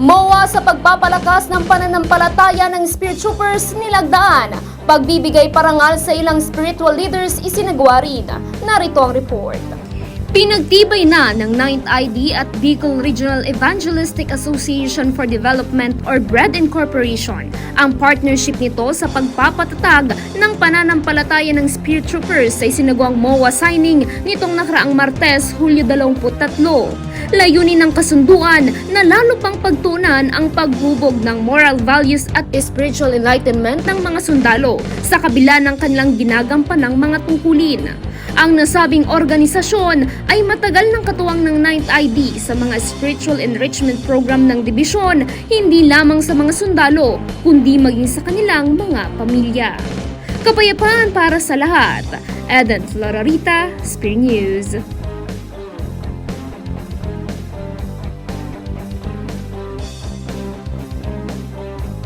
MOA sa pagpapalakas ng pananampalataya ng Spirit Troopers nilagdaan. Pagbibigay parangal sa ilang spiritual leaders isinagawa rin. Narito ang report. Pinagtibay na ng 9th ID at Bicol Regional Evangelistic Association for Development or BRED Incorporation ang partnership nito sa pagpapatatag ng pananampalataya ng Spirit Troopers sa isinagawang MOA signing nitong nakaraang Martes, Hulyo 23. Layunin ng kasunduan na lalo pang pagtunan ang paghubog ng moral values at spiritual enlightenment ng mga sundalo sa kabila ng kanilang ginagampanang mga tungkulin. Ang nasabing organisasyon ay matagal ng katuwang ng 9th ID sa mga spiritual enrichment program ng dibisyon, hindi lamang sa mga sundalo, kundi maging sa kanilang mga pamilya. Kapayapaan para sa lahat. Eden Florarita, Spear News.